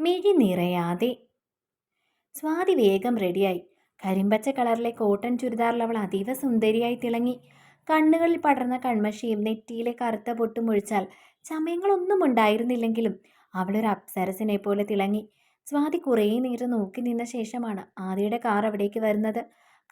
മിഴി നിറയാതെ. സ്വാതി വേഗം റെഡിയായി. കരിമ്പച്ച കളറിലെ കോട്ടൺ ചുരിദാറിൽ അവൾ അതീവ സുന്ദരിയായി തിളങ്ങി. കണ്ണുകളിൽ പടർന്ന കൺമഷിയും നെറ്റിയിലെ കറുത്ത പൊട്ടും ഒഴിച്ചാൽ ചമയങ്ങളൊന്നും ഉണ്ടായിരുന്നില്ലെങ്കിലും അവളൊരു അപ്സരസിനെ പോലെ തിളങ്ങി. സ്വാതി കുറേ നേരം നോക്കി നിന്ന ശേഷമാണ് ആദിയുടെ കാർ അവിടേക്ക് വരുന്നത്.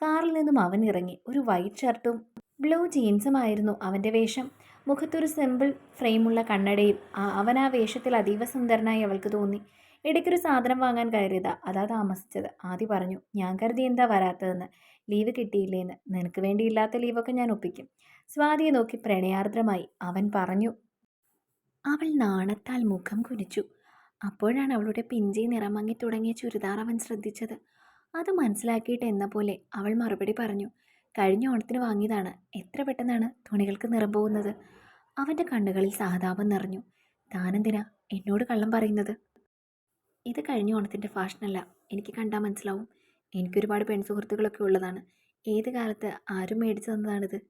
കാറിൽ നിന്നും അവൻ ഇറങ്ങി. ഒരു വൈറ്റ് ഷർട്ടും ബ്ലൂ ജീൻസുമായിരുന്നു അവന്റെ വേഷം. മുഖത്തൊരു സിമ്പിൾ ഫ്രെയിമുള്ള കണ്ണടയും അവൻ ആ വേഷത്തിൽ അതീവ സുന്ദരനായി അവൾക്ക് തോന്നി. ഇടയ്ക്കൊരു സാധനം വാങ്ങാൻ കയറിയതാ. അതാ താമസിച്ചത്. ആദ്യ പറഞ്ഞു ഞാൻ കരുതി എന്താ വരാത്തതെന്ന്? ലീവ് കിട്ടിയില്ലേന്ന്. നിനക്ക് വേണ്ടിയില്ലാത്ത ലീവൊക്കെ ഞാൻ ഒപ്പിക്കും. സ്വാതിയെ നോക്കി പ്രണയാർദ്രമായി. അവൻ പറഞ്ഞു അവൾ നാണത്താൽ മുഖം കുനിച്ചു. അപ്പോഴാണ് അവളുടെ പിഞ്ചി നിറമങ്ങി തുടങ്ങിയ ചുരിദാർ അവൻ ശ്രദ്ധിച്ചത്. അത് മനസ്സിലാക്കിയിട്ട് എന്ന പോലെ അവൾ മറുപടി പറഞ്ഞു കഴിഞ്ഞ ഓണത്തിന് വാങ്ങിയതാണ്. എത്ര പെട്ടെന്നാണ് തുണികൾക്ക് നിറം പോകുന്നത്? അവന്റെ കണ്ണുകളിൽ സഹതാപം നിറഞ്ഞു. താനെന്തിനാ എന്നോട് കള്ളം പറയുന്നത്? ഇത് കഴിഞ്ഞ ഓണത്തിന്റെ ഫാഷനല്ല. എനിക്ക് കണ്ടാൽ മനസ്സിലാവും. എനിക്കൊരുപാട് പെൺസുഹൃത്തുക്കളൊക്കെ ഉള്ളതാണ്. ഏത് കാലത്ത് ആരും മേടിച്ചു തന്നതാണിത്?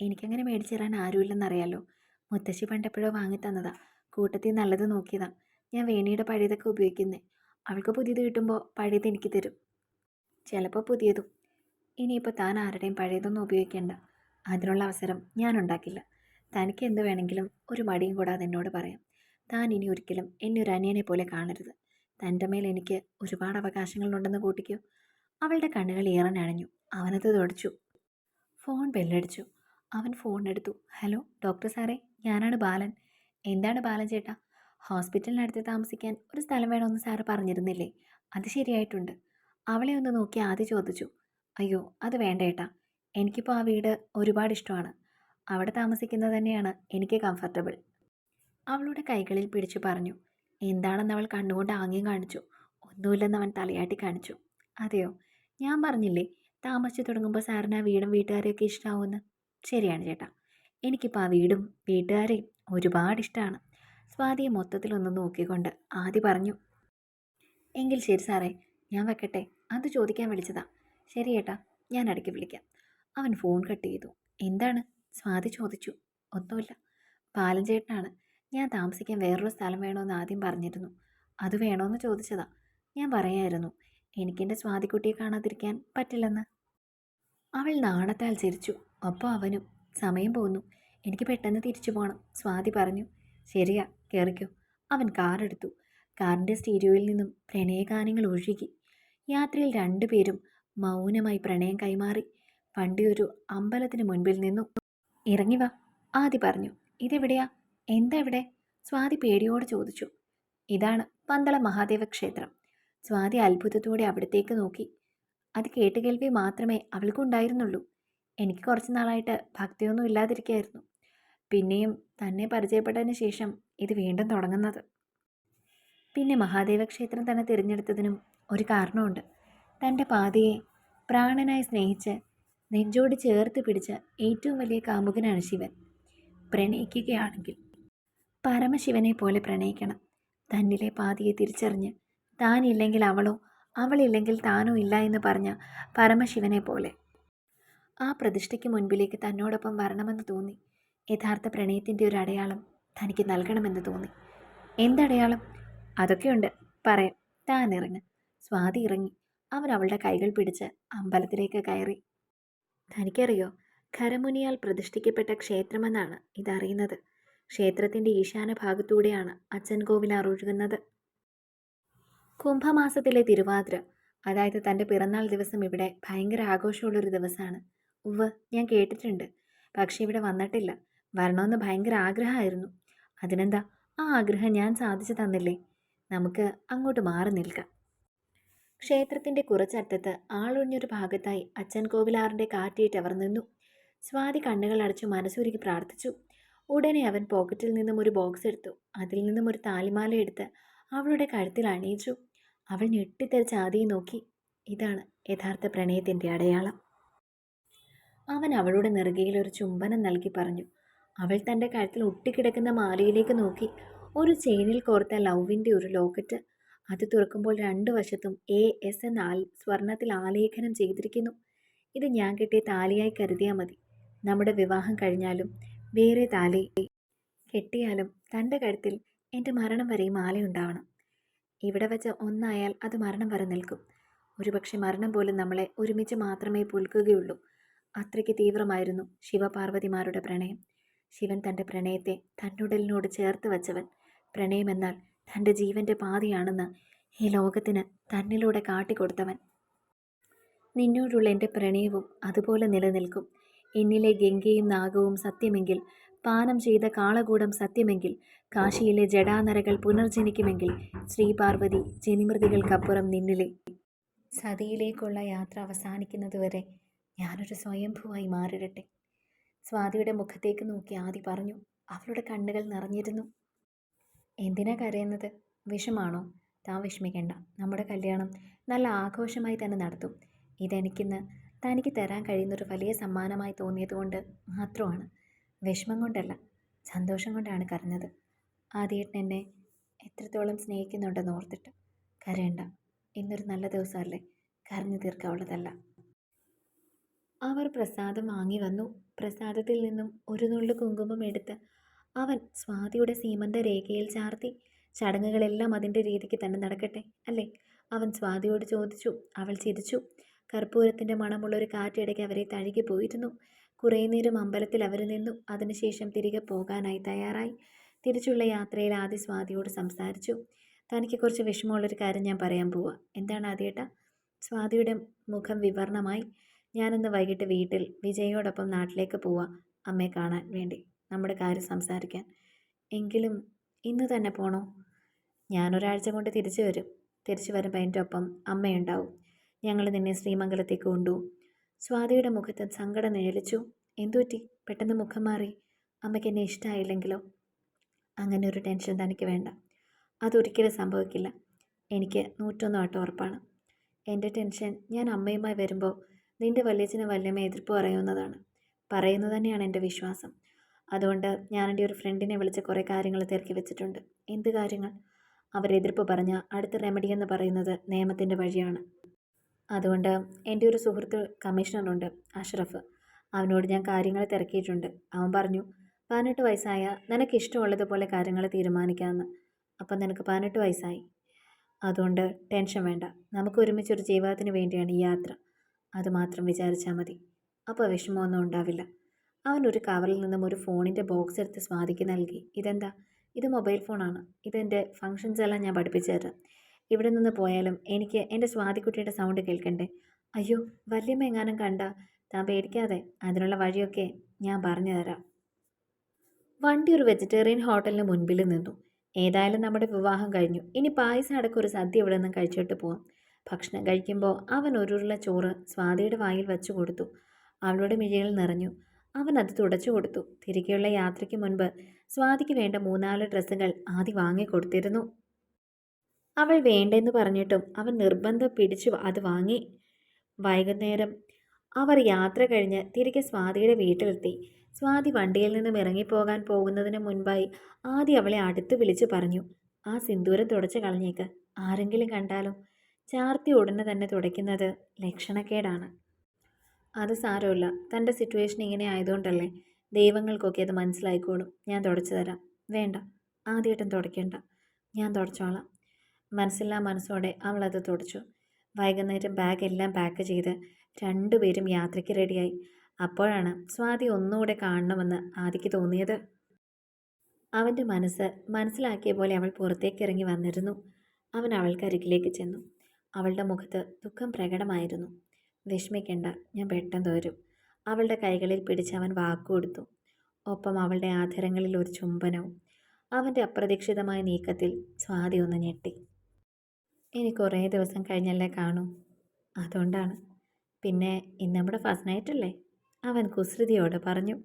എനിക്കങ്ങനെ മേടിച്ചു തരാൻ ആരുമില്ലെന്നറിയാലോ. മുത്തശ്ശി പണ്ടെപ്പോഴോ വാങ്ങി തന്നതാ. കൂട്ടത്തിൽ നല്ലത് നോക്കിയതാ. ഞാൻ വേണിയുടെ പഴയതൊക്കെ ഉപയോഗിക്കുന്നത് അവൾക്ക് പുതിയത് കിട്ടുമ്പോൾ പഴയത് എനിക്ക് തരും. ചിലപ്പോൾ പുതിയതും. ഇനിയിപ്പോൾ താൻ ആരുടെയും പഴയതൊന്നും ഉപയോഗിക്കേണ്ട. അതിനുള്ള അവസരം ഞാൻ ഉണ്ടാക്കില്ല. തനിക്ക് എന്ത് വേണമെങ്കിലും ഒരു മടിയും കൂടാതെ എന്നോട് പറയാം. താൻ ഇനി ഒരിക്കലും എന്നെ ഒരു അനിയനെ പോലെ കാണരുത്. തന്റെ മേൽ എനിക്ക് ഒരുപാട് അവകാശങ്ങളുണ്ടെന്ന് കൂട്ടിക്കോ. അവളുടെ കണ്ണുകൾ ഏറനണഞ്ഞു അവനത് തുടച്ചു. ഫോൺ ബെല്ലടിച്ചു. അവൻ ഫോൺ എടുത്തു. ഹലോ ഡോക്ടർ സാറേ ഞാനാണ് ബാലൻ. എന്താണ് ബാലൻ ചേട്ടാ? ഹോസ്പിറ്റലിനടുത്ത് താമസിക്കാൻ ഒരു സ്ഥലം വേണമെന്ന് സാറ് പറഞ്ഞിരുന്നില്ലേ? അത് ശരിയായിട്ടുണ്ട്. അവളെ ഒന്ന് നോക്കി ആദ്യം ചോദിച്ചു. അയ്യോ അത് വേണ്ട ഏട്ടാ. എനിക്കിപ്പോൾ ആ വീട് ഒരുപാട് ഇഷ്ടമാണ്. അവിടെ താമസിക്കുന്നത് തന്നെയാണ് എനിക്ക് കംഫർട്ടബിൾ അവളുടെ കൈകളിൽ പിടിച്ചു പറഞ്ഞു. എന്താണെന്ന് അവൾ കണ്ണുകൊണ്ട് ആംഗ്യം കാണിച്ചു. ഒന്നുമില്ലെന്ന് അവൻ തലയാട്ടി കാണിച്ചു. അതെയോ? ഞാൻ പറഞ്ഞില്ലേ താമസിച്ചു തുടങ്ങുമ്പോൾ സാറിന് ആ വീടും വീട്ടുകാരെയൊക്കെ ഇഷ്ടമാവുമെന്ന് ശരിയാണ് ചേട്ടാ. എനിക്കിപ്പോൾ ആ വീടും വീട്ടുകാരെയും ഒരുപാട് ഇഷ്ടമാണ് സ്വാതിയെ മൊത്തത്തിലൊന്ന് നോക്കിക്കൊണ്ട് ആദ്യ പറഞ്ഞു. എങ്കിൽ ശരി സാറേ ഞാൻ വെക്കട്ടെ. അത് ചോദിക്കാൻ വിളിച്ചതാ. ശരി ചേട്ടാ ഞാൻ ഇടയ്ക്ക് വിളിക്കാം. അവൻ ഫോൺ കട്ട് ചെയ്തു. എന്താണ്? സ്വാതി ചോദിച്ചു. ഒന്നുമില്ല. ബാലൻ ചേട്ടനാണ്. ഞാൻ താമസിക്കാൻ വേറൊരു സ്ഥലം വേണമെന്ന് ആദ്യം പറഞ്ഞിരുന്നു. അത് വേണമെന്ന് ചോദിച്ചതാ. ഞാൻ പറയായിരുന്നു എനിക്കെന്റെ സ്വാതിക്കുട്ടിയെ കാണാതിരിക്കാൻ പറ്റില്ലെന്ന്. അവൾ നാണത്താൽ ചിരിച്ചു. ഒപ്പം അവനും സമയം പോന്നു. എനിക്ക് പെട്ടെന്ന് തിരിച്ചു പോകണം സ്വാതി പറഞ്ഞു. ശരിയാ കയറിക്കോ അവൻ കാറെടുത്തു കാറിന്റെ സ്റ്റീരിയോയിൽ നിന്നും പ്രണയഗാനങ്ങൾ ഒഴുകി. യാത്രയിൽ രണ്ടുപേരും മൗനമായി പ്രണയം കൈമാറി. വണ്ടി ഒരു അമ്പലത്തിന് മുൻപിൽ നിന്നു. ഇറങ്ങി വാ ആദി പറഞ്ഞു. ഇതെവിടെയാ? എന്താ ഇവിടെ സ്വാതി പേടിയോട് ചോദിച്ചു. ഇതാണ് പന്തള മഹാദേവ ക്ഷേത്രം. സ്വാതി അത്ഭുതത്തോടെ അവിടത്തേക്ക് നോക്കി. അത് കേട്ടുകേൾവി മാത്രമേ അവൾക്കുണ്ടായിരുന്നുള്ളൂ എനിക്ക് കുറച്ച് നാളായിട്ട് ഭക്തിയൊന്നും ഇല്ലാതിരിക്കായിരുന്നു. പിന്നെയും തന്നെ പരിചയപ്പെട്ടതിന് ശേഷം ഇത് വീണ്ടും തുടങ്ങുന്നത്. പിന്നെ മഹാദേവ ക്ഷേത്രം തന്നെ തിരഞ്ഞെടുത്തതിനും ഒരു കാരണമുണ്ട്. തന്റെ പാതയെ പ്രാണനായി സ്നേഹിച്ച് നെഞ്ചോട് ചേർത്ത് പിടിച്ച ഏറ്റവും വലിയ കാമുകനാണ് ശിവൻ. പ്രണയിക്കുകയാണെങ്കിൽ പരമശിവനെ പോലെ പ്രണയിക്കണം. തന്നിലെ പാതിയെ തിരിച്ചറിഞ്ഞ് താനില്ലെങ്കിൽ അവളോ അവളില്ലെങ്കിൽ താനോ ഇല്ല എന്ന് പറഞ്ഞ പരമശിവനെ പോലെ. ആ പ്രതിഷ്ഠയ്ക്ക് മുൻപിലേക്ക് തന്നോടൊപ്പം വരണമെന്ന് തോന്നി. യഥാർത്ഥ പ്രണയത്തിന്റെ ഒരു അടയാളം തനിക്ക് നൽകണമെന്ന് തോന്നി. എന്തടയാളം? അതൊക്കെയുണ്ട്. പറയാം. താൻ ഇറങ്ങ്. സ്വാതി ഇറങ്ങി. അവൻ അവളുടെ കൈകൾ പിടിച്ച് അമ്പലത്തിലേക്ക് കയറി. തനിക്കറിയോ ഖരമുനിയാൽ പ്രതിഷ്ഠിക്കപ്പെട്ട ക്ഷേത്രമെന്നാണ് ഇതറിയുന്നത്. ക്ഷേത്രത്തിന്റെ ഈശാന ഭാഗത്തൂടെയാണ് അച്ഛൻ കോവിലാർ ഒഴുകുന്നത് കുംഭമാസത്തിലെ തിരുവാതിര അതായത് തന്റെ പിറന്നാൾ ദിവസം ഇവിടെ ഭയങ്കര ആഘോഷമുള്ളൊരു ദിവസമാണ് ഉവ്വ് ഞാൻ കേട്ടിട്ടുണ്ട്. പക്ഷേ ഇവിടെ വന്നിട്ടില്ല. വരണമെന്ന് ഭയങ്കര ആഗ്രഹമായിരുന്നു. അതിനെന്താ ആ ആഗ്രഹം ഞാൻ സാധിച്ചു തന്നില്ലേ? നമുക്ക് അങ്ങോട്ട് മാറി നിൽക്കാം. ക്ഷേത്രത്തിന്റെ കുറച്ചറ്റത്ത് ആളൊഴിഞ്ഞൊരു ഭാഗത്തായി അച്ഛൻ കോവിലാറിന്റെ കാറ്റേറ്റ് അവർ നിന്നു. സ്വാതി കണ്ണുകൾ അടച്ചു മനസ്സൂരിക്ക് പ്രാർത്ഥിച്ചു. ഉടനെ അവൻ പോക്കറ്റിൽ നിന്നും ഒരു ബോക്സ് എടുത്തു. അതിൽ നിന്നും ഒരു താലിമാല എടുത്ത് അവളുടെ കഴുത്തിൽ അണിയിച്ചു. അവൾ ഞെട്ടിത്തെറിച്ച് ആദ്യം നോക്കി. ഇതാണ് യഥാർത്ഥ പ്രണയത്തിന്റെ അടയാളം. അവൻ അവളുടെ നെറുകയിൽ ഒരു ചുംബനം നൽകി പറഞ്ഞു. അവൾ തന്റെ കഴുത്തിൽ ഒട്ടിക്കിടക്കുന്ന മാലയിലേക്ക് നോക്കി. ഒരു ചെയിനിൽ കോർത്ത ലവിന്റെ ഒരു ലോക്കറ്റ്. അത് തുറക്കുമ്പോൾ രണ്ടു വശത്തും എ എസ് എന്ന ആൽ സ്വർണത്തിൽ ആലേഖനം ചെയ്തിരിക്കുന്നു. ഇത് ഞാൻ കിട്ടിയ താലിയായി കരുതിയാൽ മതി. നമ്മുടെ വിവാഹം കഴിഞ്ഞാലും വേറെ താലേ കെട്ടിയാലും തന്റെ കഴുത്തിൽ എന്റെ മരണം വരെയും മാലയുണ്ടാവണം ഇവിടെ വച്ച് ഒന്നായാൽ അത് മരണം വരെ നിൽക്കും. ഒരുപക്ഷെ മരണം പോലും നമ്മളെ ഒരുമിച്ച് മാത്രമേ പുൽക്കുകയുള്ളൂ. അത്രയ്ക്ക് തീവ്രമായിരുന്നു ശിവപാർവതിമാരുടെ പ്രണയം. ശിവൻ തന്റെ പ്രണയത്തെ തന്നുടലിനോട് ചേർത്ത് വച്ചവൻ പ്രണയമെന്നാൽ തന്റെ ജീവന്റെ പാതിയാണെന്ന് ഈ ലോകത്തിന് തന്നിലൂടെ കാട്ടിക്കൊടുത്തവൻ. നിന്നോടുള്ള എന്റെ പ്രണയവും അതുപോലെ നിലനിൽക്കും. എന്നിലെ ഗംഗയും നാഗവും സത്യമെങ്കിൽ പാനം ചെയ്ത കാളകൂടം സത്യമെങ്കിൽ കാശിയിലെ ജടാനരകൾ പുനർജനിക്കുമെങ്കിൽ ശ്രീപാർവതി ജനിമൃതികൾക്കപ്പുറം നിന്നിലെ. സതിയിലേക്കുള്ള യാത്ര അവസാനിക്കുന്നതുവരെ ഞാനൊരു സ്വയംഭുവായി മാറിടട്ടെ സ്വാതിയുടെ മുഖത്തേക്ക് നോക്കി ആദി പറഞ്ഞു അവളുടെ കണ്ണുകൾ നിറഞ്ഞിരുന്നു. എന്തിനാ കരയുന്നത്? വിഷമാണോ? താൻ വിഷമിക്കേണ്ട. നമ്മുടെ കല്യാണം നല്ല ആഘോഷമായി തന്നെ നടത്തും. ഇതെനിക്കിന്ന് തനിക്ക് തരാൻ കഴിയുന്നൊരു വലിയ സമ്മാനമായി തോന്നിയതുകൊണ്ട് മാത്രമാണ്. വിഷമം കൊണ്ടല്ല സന്തോഷം കൊണ്ടാണ് കരഞ്ഞത്. ആദ്യേട്ടൻ എന്നെ എത്രത്തോളം സ്നേഹിക്കുന്നുണ്ടെന്ന് ഓർത്തിട്ട് കരയണ്ട ഇന്നൊരു നല്ല ദിവസമല്ലേ കരഞ്ഞു തീർക്കാവുള്ളതല്ല. അവർ പ്രസാദം വാങ്ങി വന്നു. പ്രസാദത്തിൽ നിന്നും ഒരു നുള്ളു കുങ്കുമം എടുത്ത് അവൻ സ്വാതിയുടെ സീമന്ത രേഖയിൽ ചാർത്തി ചടങ്ങുകളെല്ലാം അതിന്റെ രീതിക്ക് തന്നെ നടക്കട്ടെ അല്ലേ? അവൻ സ്വാതിയോട് ചോദിച്ചു. അവൾ ചിരിച്ചു. കർപ്പൂരത്തിന്റെ മണമുള്ളൊരു കാറ്റിടയ്ക്ക് അവരെ തഴുകി പോയിരുന്നു. കുറേ നേരം അമ്പലത്തിൽ അവർ നിന്നു. അതിനുശേഷം തിരികെ പോകാനായി തയ്യാറായി. തിരിച്ചുള്ള യാത്രയിൽ ആദ്യ സ്വാതിയോട് സംസാരിച്ചു. തനിക്ക് കുറച്ച് വിഷമമുള്ളൊരു കാര്യം ഞാൻ പറയാൻ പോവാ. എന്താണ് ആദ്യേട്ട? സ്വാതിയുടെ മുഖം വിവരണമായി ഞാനിന്ന് വൈകിട്ട് വീട്ടിൽ വിജയോടൊപ്പം നാട്ടിലേക്ക് പോവാം. അമ്മയെ കാണാൻ വേണ്ടി. നമ്മുടെ കാര്യം സംസാരിക്കാൻ. എങ്കിലും ഇന്ന് തന്നെ പോണോ? ഞാനൊരാഴ്ച കൊണ്ട് തിരിച്ചു വരും. തിരിച്ചു വരുമ്പോൾ എന്റെ ഒപ്പം അമ്മയുണ്ടാവും. ഞങ്ങൾ നിന്നെ ശ്രീമംഗലത്തേക്ക് കൊണ്ടുപോകും സ്വാതിയുടെ മുഖത്ത് സങ്കടം നിഴലിച്ചു. എന്തുപറ്റി? പെട്ടെന്ന് മുഖം മാറി. അമ്മയ്ക്ക് എന്നെ ഇഷ്ടമായില്ലെങ്കിലോ അങ്ങനെ ഒരു ടെൻഷൻ തനിക്ക് വേണ്ട. അതൊരിക്കലും സംഭവിക്കില്ല. എനിക്ക് നൂറ്റൊന്ന് വട്ടം ഉറപ്പാണ്. എന്റെ ടെൻഷൻ ഞാൻ അമ്മയുമായി വരുമ്പോൾ നിന്റെ വല്യച്ഛന് വല്യമ്മ എതിർപ്പ് പറയുന്നതാണ്. പറയുന്നത് തന്നെയാണ് എന്റെ വിശ്വാസം. അതുകൊണ്ട് ഞാൻ എന്റെ ഒരു ഫ്രണ്ടിനെ വിളിച്ച് കുറേ കാര്യങ്ങൾ തിരക്കി വെച്ചിട്ടുണ്ട്. എന്ത് കാര്യങ്ങൾ? അവർ എതിർപ്പ് പറഞ്ഞ അടുത്ത റെമഡി എന്ന് പറയുന്നത് നിയമത്തിന്റെ വഴിയാണ്. അതുകൊണ്ട് എന്റെ ഒരു സുഹൃത്ത് കമ്മീഷണറുണ്ട് അഷ്റഫ്. അവനോട് ഞാൻ കാര്യങ്ങൾ തിരക്കിയിട്ടുണ്ട്. അവൻ പറഞ്ഞു പതിനെട്ട് വയസ്സായ നിനക്ക് ഇഷ്ടമുള്ളതുപോലെ കാര്യങ്ങൾ തീരുമാനിക്കാമെന്ന്. അപ്പം നിനക്ക് പതിനെട്ട് വയസ്സായി. അതുകൊണ്ട് ടെൻഷൻ വേണ്ട. നമുക്ക് ഒരുമിച്ചൊരു ജീവിതത്തിന് വേണ്ടിയാണ് ഈ യാത്ര. അതുമാത്രം വിചാരിച്ചാൽ മതി. അപ്പോൾ വിഷമമൊന്നും ഉണ്ടാവില്ല. അവൻ ഒരു കവറിൽ നിന്നും ഒരു ഫോണിന്റെ ബോക്സ് എടുത്ത് സ്വാതിക്ക് നൽകി. ഇതെന്താ? ഇത് മൊബൈൽ ഫോണാണ്. ഇതെന്റെ ഫങ്ഷൻസ് എല്ലാം ഞാൻ പഠിപ്പിച്ചു തരാം. ഇവിടെ നിന്ന് പോയാലും എനിക്ക് എന്റെ സ്വാതിക്കുട്ടിയുടെ സൗണ്ട് കേൾക്കണ്ടേ? അയ്യോ വല്യമ്മ എങ്ങാനും കണ്ട? താൻ പേടിക്കാതെ അതിനുള്ള വഴിയൊക്കെ ഞാൻ പറഞ്ഞു തരാം. വണ്ടി ഒരു വെജിറ്റേറിയൻ ഹോട്ടലിന് മുൻപിൽ നിന്നു. ഏതായാലും നമ്മുടെ വിവാഹം കഴിഞ്ഞു. ഇനി പായസം അടക്കം ഒരു സദ്യ ഇവിടെ നിന്ന് കഴിച്ചിട്ട് പോവാം. ഭക്ഷണം കഴിക്കുമ്പോൾ അവൻ ഒരു ഒരുരുള്ള ചോറ് സ്വാതിയുടെ വായിൽ വെച്ചു കൊടുത്തു. അവളുടെ മിഴികൾ നിറഞ്ഞു. അവൻ അത് തുടച്ചു കൊടുത്തു. തിരികെയുള്ള യാത്രയ്ക്ക് മുൻപ് സ്വാതിക്ക് വേണ്ട മൂന്നാൽ ഡ്രസ്സുകൾ ആദ്യം വാങ്ങിക്കൊടുത്തിരുന്നു. അവൾ വേണ്ടെന്ന് പറഞ്ഞിട്ടും അവൻ നിർബന്ധം പിടിച്ചു അത് വാങ്ങി. വൈകുന്നേരം അവർ യാത്ര കഴിഞ്ഞ് തിരികെ സ്വാതിയുടെ വീട്ടിലെത്തി. സ്വാതി വണ്ടിയിൽ നിന്നും ഇറങ്ങിപ്പോകാൻ പോകുന്നതിന് മുൻപായി ആദ്യം അവളെ അടുത്ത് വിളിച്ചു പറഞ്ഞു. ആ സിന്ദൂരം തുടച്ചു കളഞ്ഞേക്ക്. ആരെങ്കിലും കണ്ടാലോ? ചാർത്തി ഉടനെ തന്നെ തുടയ്ക്കുന്നത് ലക്ഷണക്കേടാണ്. അത് സാരമില്ല. തന്റെ സിറ്റുവേഷൻ ഇങ്ങനെ ആയതുകൊണ്ടല്ലേ? ദൈവങ്ങൾക്കൊക്കെ അത് മനസ്സിലായിക്കോളും. ഞാൻ തുടച്ചു തരാം. വേണ്ട. ആദ്യമായിട്ടും തുടയ്ക്കേണ്ട. ഞാൻ തുടച്ചോളാം. മനസ്സില്ലാ മനസ്സോടെ അവൾ അത് തുടച്ചു. വൈകുന്നേരം ബാഗ് എല്ലാം പാക്ക് ചെയ്ത് രണ്ടുപേരും യാത്രയ്ക്ക് റെഡിയായി അപ്പോഴാണ് സ്വാതി ഒന്നുകൂടെ കാണണമെന്ന് ആദിക്ക് തോന്നിയത്. അവന്റെ മനസ്സ് മനസ്സിലാക്കിയ പോലെ അവൾ പുറത്തേക്ക് ഇറങ്ങി വന്നിരുന്നു. അവൻ അവൾക്കരികിലേക്ക് ചെന്നു. അവളുടെ മുഖത്ത് ദുഃഖം പ്രകടമായിരുന്നു. വിഷമിക്കേണ്ട ഞാൻ പെട്ടെന്ന് വരും. അവളുടെ കൈകളിൽ പിടിച്ച് അവൻ വാക്കുകൊടുത്തു ഒപ്പം അവളുടെ ആധരങ്ങളിൽ ഒരു ചുംബനവും. അവന്റെ അപ്രതീക്ഷിതമായ നീക്കത്തിൽ സ്വാതി ഒന്ന് ഞെട്ടി. ഇനി കുറേ ദിവസം കഴിഞ്ഞല്ലേ കാണൂ. അതുകൊണ്ടാണ്. പിന്നെ ഇന്ന് നമ്മുടെ ഫസ്റ്റ് നൈറ്റ് അല്ലേ? അവൻ കുസൃതിയോട് പറഞ്ഞു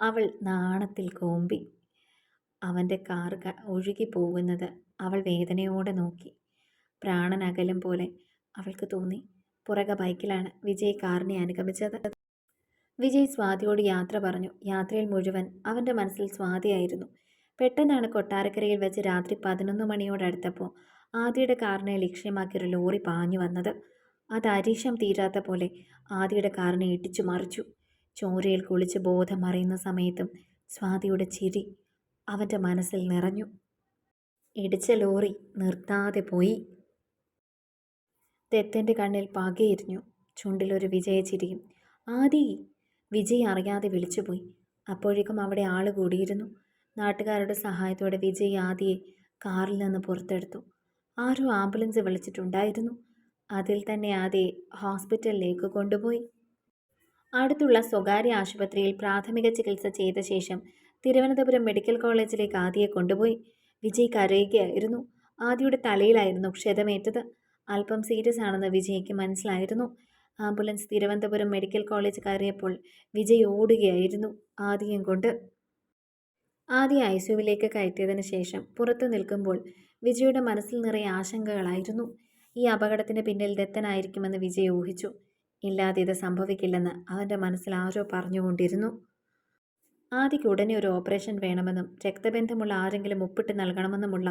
അവൾ നാണത്തിൽ കോമ്പി. അവന്റെ കാർ ഒഴുകി പോകുന്നത് അവൾ വേദനയോടെ നോക്കി. പ്രാണനകലും പോലെ അവൾക്ക് തോന്നി. പുറകെ ബൈക്കിലാണ് വിജയ് കാറിനെ അനുഗമിച്ചത്. വിജയ് സ്വാതിയോട് യാത്ര പറഞ്ഞു. യാത്രയിൽ മുഴുവൻ അവന്റെ മനസ്സിൽ സ്വാതിയായിരുന്നു. പെട്ടെന്നാണ് കൊട്ടാരക്കരയിൽ വെച്ച് രാത്രി പതിനൊന്ന് മണിയോടടുത്തപ്പോൾ ആദിയുടെ കാറിനെ ലക്ഷ്യമാക്കിയൊരു ലോറി പാഞ്ഞു വന്നത്. അത് അരീശം തീരാത്ത പോലെ ആദിയുടെ കാറിനെ ഇടിച്ചു മറിച്ചു. ചോരയിൽ കുളിച്ച് ബോധം മറിയുന്ന സമയത്തും സ്വാതിയുടെ ചിരി അവന്റെ മനസ്സിൽ നിറഞ്ഞു. ഇടിച്ച ലോറി നിർത്താതെ പോയി. തെത്തന്റെ കണ്ണിൽ പകയിരിഞ്ഞു ചുണ്ടിലൊരു വിജയചിരിയും ആദി വിജയ് അറിയാതെ വിളിച്ചുപോയി അപ്പോഴേക്കും അവിടെ ആൾ കൂടിയിരുന്നു. നാട്ടുകാരുടെ സഹായത്തോടെ വിജയ് ആദിയെ കാറിൽ നിന്ന് പുറത്തെടുത്തു. ആരോ ആംബുലൻസ് വിളിച്ചിട്ടുണ്ടായിരുന്നു. അതിൽ തന്നെ ആദിയെ ഹോസ്പിറ്റലിലേക്ക് കൊണ്ടുപോയി. അടുത്തുള്ള സ്വകാര്യ ആശുപത്രിയിൽ പ്രാഥമിക ചികിത്സ ചെയ്ത ശേഷം തിരുവനന്തപുരം മെഡിക്കൽ കോളേജിലേക്ക് ആദിയെ കൊണ്ടുപോയി. വിജയ് കരയുകയായിരുന്നു ആദിയുടെ തലയിലായിരുന്നു ക്ഷതമേറ്റത്. അല്പം സീരിയസ് ആണെന്ന് വിജയ്ക്ക് മനസ്സിലായിരുന്നു. ആംബുലൻസ് തിരുവനന്തപുരം മെഡിക്കൽ കോളേജ് കയറിയപ്പോൾ വിജയ് ഓടുകയായിരുന്നു ആദിയും കൊണ്ട്. ആദ്യ ഐ സിയുവിലേക്ക് കയറ്റിയതിന് ശേഷം പുറത്തു നിൽക്കുമ്പോൾ വിജയുടെ മനസ്സിൽ നിറയെ ആശങ്കകളായിരുന്നു. ഈ അപകടത്തിന് പിന്നിൽ ദത്തനായിരിക്കുമെന്ന് വിജയ് ഊഹിച്ചു. ഇല്ലാതെ ഇത് സംഭവിക്കില്ലെന്ന് അവന്റെ മനസ്സിൽ ആരോ പറഞ്ഞുകൊണ്ടിരുന്നു. ആദിക്ക് ഉടനെ ഒരു ഓപ്പറേഷൻ വേണമെന്നും രക്തബന്ധമുള്ള ആരെങ്കിലും ഒപ്പിട്ട് നൽകണമെന്നുമുള്ള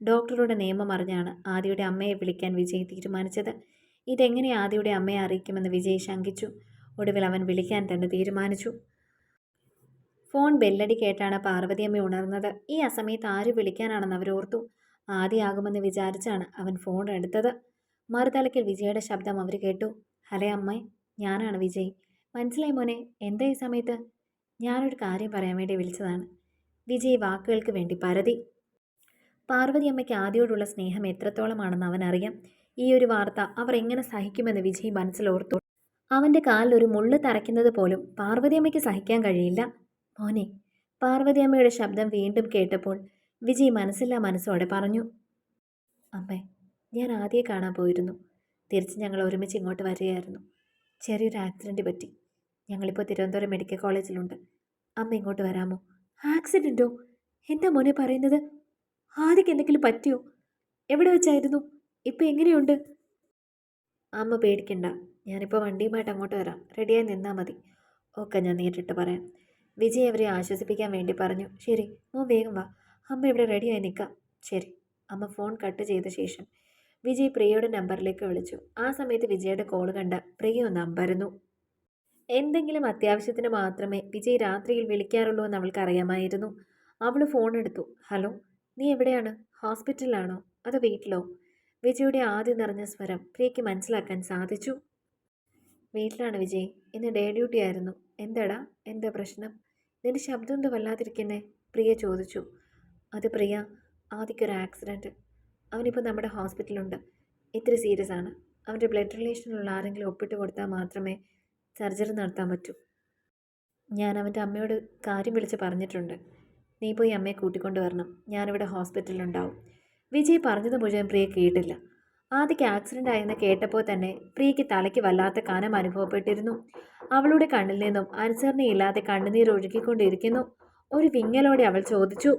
ഡോക്ടറുടെ നിയമം അറിഞ്ഞാണ് ആദിയുടെ അമ്മയെ വിളിക്കാൻ വിജയ് തീരുമാനിച്ചത്. ഇതെങ്ങനെ ആദിയുടെ അമ്മയെ അറിയിക്കുമെന്ന് വിജയ് ശങ്കിച്ചു. ഒടുവിൽ അവൻ വിളിക്കാൻ തന്നെ തീരുമാനിച്ചു. ഫോൺ ബെല്ലടി കേട്ടാണ് പാർവതിയമ്മ ഉണർന്നത്. ഈ അസമയത്ത് ആര് വിളിക്കാനാണെന്ന് അവർ ആദ്യമാകുമെന്ന് വിചാരിച്ചാണ് അവൻ ഫോൺ എടുത്തത്. മറുതലയ്ക്കൽ വിജയുടെ ശബ്ദം അവർ കേട്ടു. ഹലേ അമ്മേ ഞാനാണ് വിജയ്. മനസ്സിലായി മോനെ എന്താ ഈ സമയത്ത്? ഞാനൊരു കാര്യം പറയാൻ വേണ്ടി വിളിച്ചതാണ്. വിജയ് വാക്കുകൾക്ക് വേണ്ടി പരതി. പാർവതി അമ്മയ്ക്ക് ആദ്യയോടുള്ള സ്നേഹം എത്രത്തോളമാണെന്ന് അവൻ അറിയാം ഈ ഒരു വാർത്ത അവർ എങ്ങനെ സഹിക്കുമെന്ന് വിജയ് മനസ്സിലോർത്തു അവന്റെ കാലിൽ ഒരു മുള്ള് തറയ്ക്കുന്നത് പോലും പാർവതിയമ്മയ്ക്ക് സഹിക്കാൻ കഴിയില്ല. മോനെ പാർവതിയമ്മയുടെ ശബ്ദം വീണ്ടും കേട്ടപ്പോൾ വിജയ് മനസ്സില്ലാ മനസ്സോടെ പറഞ്ഞു. അമ്മേ ഞാൻ ആദ്യം കാണാൻ പോയിരുന്നു. തിരിച്ച് ഞങ്ങൾ ഒരുമിച്ച് ഇങ്ങോട്ട് വരികയായിരുന്നു. ചെറിയൊരു ആക്സിഡന്റ് പറ്റി. ഞങ്ങളിപ്പോൾ തിരുവനന്തപുരം മെഡിക്കൽ കോളേജിലുണ്ട്. അമ്മ ഇങ്ങോട്ട് വരാമോ? ആക്സിഡന്റോ എന്താ മോനെ പറയുന്നത്? ആദ്യക്ക് എന്തെങ്കിലും പറ്റിയോ? എവിടെ വെച്ചായിരുന്നു? ഇപ്പം എങ്ങനെയുണ്ട്? അമ്മ പേടിക്കണ്ട. ഞാനിപ്പോൾ വണ്ടിയുമായിട്ട് അങ്ങോട്ട് വരാം. റെഡിയായി നിന്നാൽ മതി. ഓക്കെ ഞാൻ നേരിട്ട് പറയാം. വിജയ് അവരെ ആശ്വസിപ്പിക്കാൻ വേണ്ടി പറഞ്ഞു. ശരി മോൻ വേഗം വാ. അമ്മ ഇവിടെ റെഡിയായി നിൽക്കാം. ശരി. അമ്മ ഫോൺ കട്ട് ചെയ്ത ശേഷം വിജയ് പ്രിയയുടെ നമ്പറിലേക്ക് വിളിച്ചു. ആ സമയത്ത് വിജയുടെ കോൾ കണ്ട പ്രിയ ഒന്ന് അമ്പരന്നു. എന്തെങ്കിലും അത്യാവശ്യത്തിന് മാത്രമേ വിജയ് രാത്രിയിൽ വിളിക്കാറുള്ളൂ എന്ന് അവൾക്ക് അറിയാമായിരുന്നു. അവൾ ഫോൺ എടുത്തു. ഹലോ നീ എവിടെയാണ്? ഹോസ്പിറ്റലിലാണോ അതോ വീട്ടിലോ? വിജയുടെ ആദ്യം നിറഞ്ഞ സ്വരം പ്രിയയ്ക്ക് മനസ്സിലാക്കാൻ സാധിച്ചു. വീട്ടിലാണ് വിജയ്. ഇന്ന് ഡേ ഡ്യൂട്ടി ആയിരുന്നു. എന്താടാ? എന്താ പ്രശ്നം? നിന്റെ ശബ്ദം എന്താ വല്ലാതിരിക്കുന്നേ? പ്രിയ ചോദിച്ചു. അത് പ്രിയ ആദ്യക്കൊരു ആക്സിഡന്റ് അവനിപ്പോൾ നമ്മുടെ ഹോസ്പിറ്റലുണ്ട് ഇത്തിരി സീരിയസ് ആണ്. അവന്റെ ബ്ലഡ് റിലേഷനിലുള്ള ആരെങ്കിലും ഒപ്പിട്ട് കൊടുത്താൽ മാത്രമേ സർജറി നടത്താൻ പറ്റൂ. ഞാൻ അവന്റെ അമ്മയോട് കാര്യം വിളിച്ച് പറഞ്ഞിട്ടുണ്ട്. നീ പോയി അമ്മയെ കൂട്ടിക്കൊണ്ട് വരണം. ഞാനിവിടെ ഹോസ്പിറ്റലിലുണ്ടാവും വിജയ് പറഞ്ഞത് മുഴുവൻ പ്രിയ കേട്ടില്ല. ആദ്യക്ക് ആക്സിഡന്റ് ആയെന്ന് കേട്ടപ്പോൾ തന്നെ പ്രിയയ്ക്ക് തലയ്ക്ക് വല്ലാത്ത കനം അനുഭവപ്പെട്ടിരുന്നു. അവളുടെ കണ്ണിൽ നിന്നും അനുസരണയില്ലാതെ കണ്ണുനീർ ഒഴുകിക്കൊണ്ടിരിക്കുന്നു. ഒരു വിങ്ങലോടെ അവൾ ചോദിച്ചു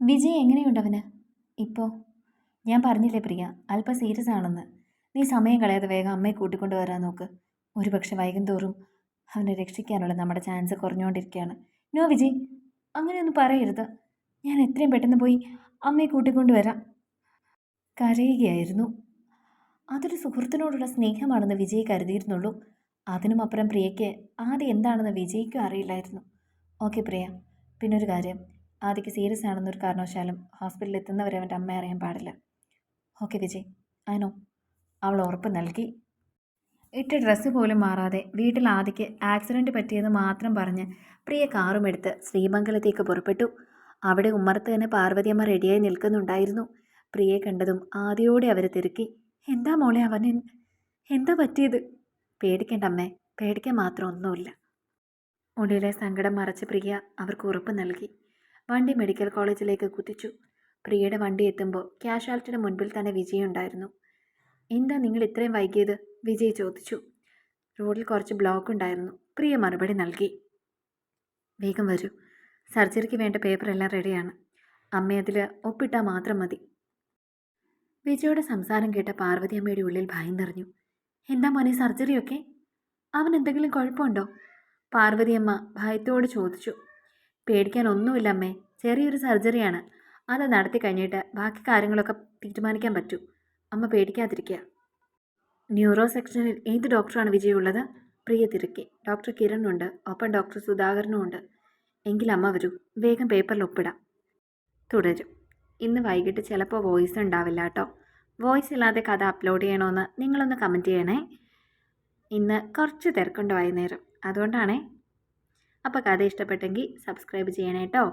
വിജയ് എങ്ങനെയുണ്ടവന് ഇപ്പോൾ ഞാൻ പറഞ്ഞില്ലേ പ്രിയ അല്പം സീരിയസ് ആണെന്ന്. നീ സമയം കളയാതെ വേഗം അമ്മയെ കൂട്ടിക്കൊണ്ട് വരാൻ നോക്ക്. ഒരുപക്ഷെ വൈകും തോറും അവനെ രക്ഷിക്കാനുള്ള നമ്മുടെ ചാൻസ് കുറഞ്ഞുകൊണ്ടിരിക്കുകയാണ്. നോ വിജയ് അങ്ങനെയൊന്നും പറയരുത്. ഞാൻ എത്രയും പെട്ടെന്ന് പോയി അമ്മയെ കൂട്ടിക്കൊണ്ട് വരാം. കരയുകയായിരുന്നു. അതൊരു സുഹൃത്തിനോടുള്ള സ്നേഹമാണെന്ന് വിജയ് കരുതിയിരുന്നുള്ളൂ. അതിനുമപ്പുറം പ്രിയയ്ക്ക് ആദ്യം എന്താണെന്ന് വിജയ്ക്കും അറിയില്ലായിരുന്നു. ഓക്കെ പ്രിയ പിന്നൊരു കാര്യം. ആദ്യക്ക് സീരിയസ് ആണെന്നൊരു കാരണവശാലും ഹോസ്പിറ്റലിൽ എത്തുന്നവരെ അവന്റെ അമ്മ അറിയാൻ പാടില്ല. ഓക്കെ വിജയ്. അതിനോ അവൾ ഉറപ്പ് നൽകി. ഇട്ട ഡ്രസ്സ് പോലും മാറാതെ വീട്ടിൽ ആദിക്ക് ആക്സിഡന്റ് പറ്റിയെന്ന് മാത്രം പറഞ്ഞ് പ്രിയ കാറും എടുത്ത് ശ്രീമംഗലത്തേക്ക് പുറപ്പെട്ടു. അവിടെ ഉമ്മറത്ത് തന്നെ പാർവതിയമ്മ റെഡിയായി നിൽക്കുന്നുണ്ടായിരുന്നു. പ്രിയെ കണ്ടതും ആദ്യോടെ അവരെ തിരുക്കി. എന്താ മോളെ അവൻ? എന്താ പറ്റിയത്? പേടിക്കേണ്ട അമ്മേ പേടിക്കാൻ മാത്രം ഒന്നുമില്ല. ഉള്ളിലെ സങ്കടം മറച്ച് പ്രിയ അവർക്ക് ഉറപ്പ് നൽകി. വണ്ടി മെഡിക്കൽ കോളേജിലേക്ക് കുതിച്ചു. പ്രിയയുടെ വണ്ടി എത്തുമ്പോൾ ക്യാഷ്വാലിറ്റിയുടെ മുൻപിൽ തന്നെ വിജയുണ്ടായിരുന്നു എന്താ നിങ്ങൾ ഇത്രയും വൈകിയത്? വിജയ് ചോദിച്ചു. റോഡിൽ കുറച്ച് ബ്ലോക്ക് ഉണ്ടായിരുന്നു. പ്രിയ മറുപടി നൽകി. വേഗം വരൂ. സർജറിക്ക് വേണ്ട പേപ്പർ എല്ലാം റെഡിയാണ് അമ്മ അതിൽ ഒപ്പിട്ടാൽ മാത്രം മതി. വിജയുടെ സംസാരം കേട്ട പാർവതി അമ്മയുടെ ഉള്ളിൽ ഭയം നിറഞ്ഞു. എന്താ മോനെ സർജറിയൊക്കെ? അവൻ എന്തെങ്കിലും കുഴപ്പമുണ്ടോ? പാർവതിയമ്മ ഭയത്തോട് ചോദിച്ചു. പേടിക്കാൻ ഒന്നുമില്ല അമ്മേ ചെറിയൊരു സർജറിയാണ്. അത് നടത്തി കഴിഞ്ഞിട്ട് ബാക്കി കാര്യങ്ങളൊക്കെ തീരുമാനിക്കാൻ പറ്റൂ. അമ്മ പേടിക്കാതിരിക്കുക ന്യൂറോ സെക്ഷനിൽ ഏത് ഡോക്ടറാണ് വിജയമുള്ളത് പ്രിയ തിരക്കി. ഡോക്ടർ കിരണുണ്ട് ഒപ്പം ഡോക്ടർ സുധാകരനും ഉണ്ട്. എങ്കിൽ അമ്മ വരൂ. വേഗം പേപ്പറിൽ ഒപ്പിടാം. തുടരും. ഇന്ന് വൈകിട്ട് ചിലപ്പോൾ വോയിസ് ഉണ്ടാവില്ല കേട്ടോ. വോയിസ് ഇല്ലാതെ കഥ അപ്ലോഡ് ചെയ്യണമെന്ന് നിങ്ങളൊന്ന് കമന്റ് ചെയ്യണേ. ഇന്ന് കുറച്ച് തിരക്കുണ്ട് വൈകുന്നേരം. അതുകൊണ്ടാണേ അപ്പോൾ കഥ ഇഷ്ടപ്പെട്ടെങ്കിൽ സബ്സ്ക്രൈബ് ചെയ്യണേ കേട്ടോ